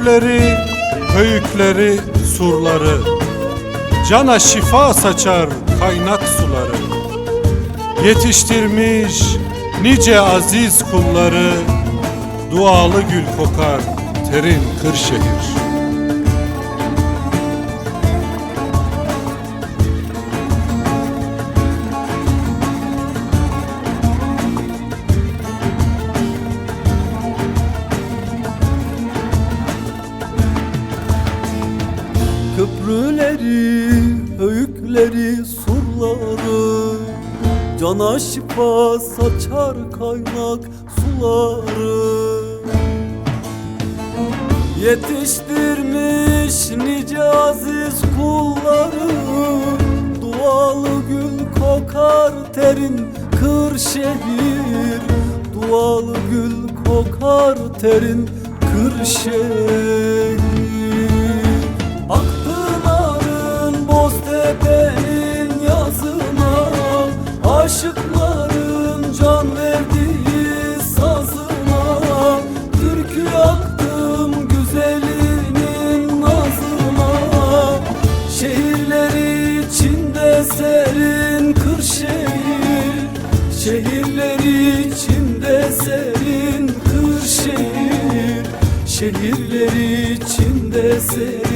Köprüleri, höyükleri, surları. Cana şifa saçar kaynak suları. Yetiştirmiş nice aziz kulları Dualı gül kokar terin Kırşehir Köprüleri, höyükleri, surları. Cana şifa saçar kaynak suları. Yetiştirmiş nice aziz kulları. Dualı gül kokar terin Kırşehir Dualı gül kokar terin Kırşehir Akpınar'ın Aşıkların can verdiği sazına Türkü yaktım güzelinin nazına Şehirleri içinde serin Kırşehir Şehirleri içinde serin Kırşehir Şehirleri içinde serin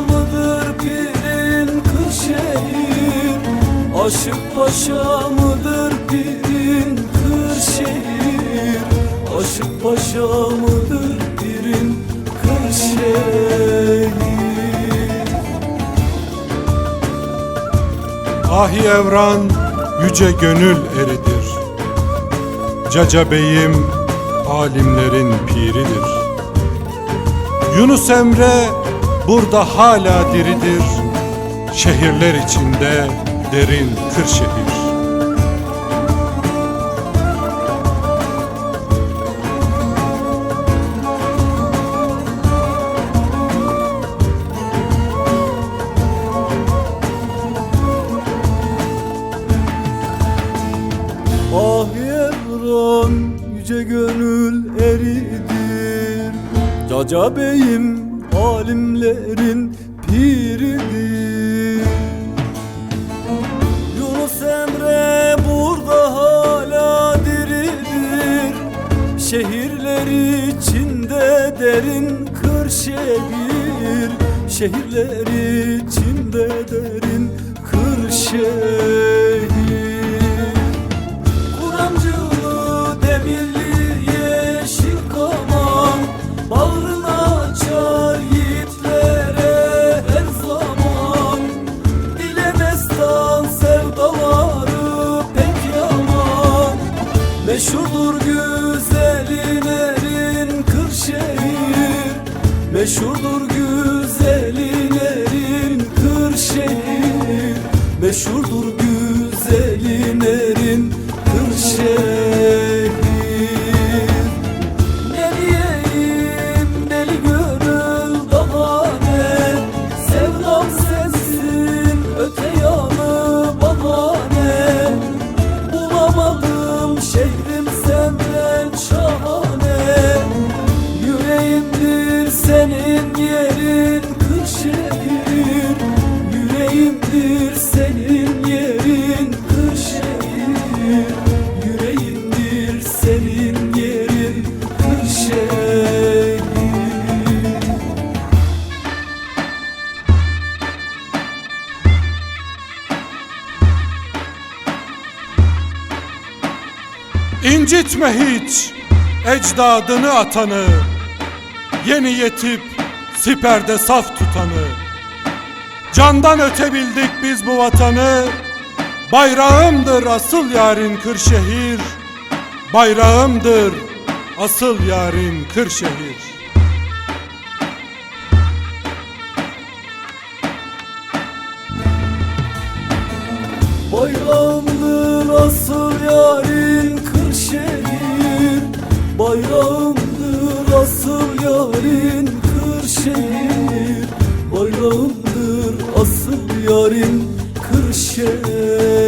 mıdır pirin Kırşehir Aşık paşa mıdır pirin Kırşehir Aşık paşa mıdır pirin Kırşehir Ahi Evran yüce gönül eridir. Caca Bey'im alimlerin piridir Yunus Emre burada hala diridir. Şehirler içinde derin Kırşehir Ah Evran yüce gönül eridir. Caca beyim alimlerin piridir. Yunus Emre burada hala diridir. Şehirleri içinde derin Kırşehir Şehirleri içinde derin Kırşehir Kuramcılı Meşhurdur güzelin erin Kırşehir Meşhurdur güzelin erin Kırşehir Meşhurdur güzelin İncitme hiç ecdadını atanı Yeni yetip siperde saf tutanı. Candan öte bildik biz bu vatanı Bayrağımdır asıl yarın Kırşehir. Bayrağımdır asıl yarın Kırşehir. Bayrağımdır asıl yarin Kırşehir Bayrağımdır asıl yarin Kırşehir. Bayrağımdır asıl yarin Kırşehir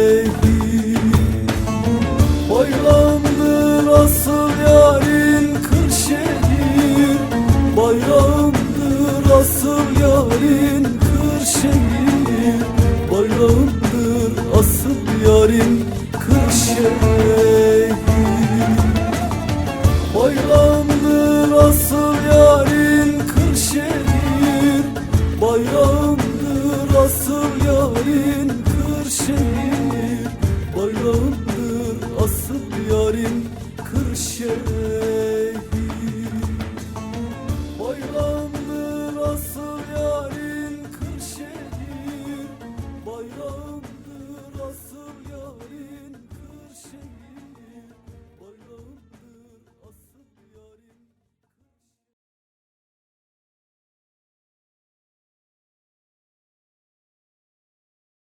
should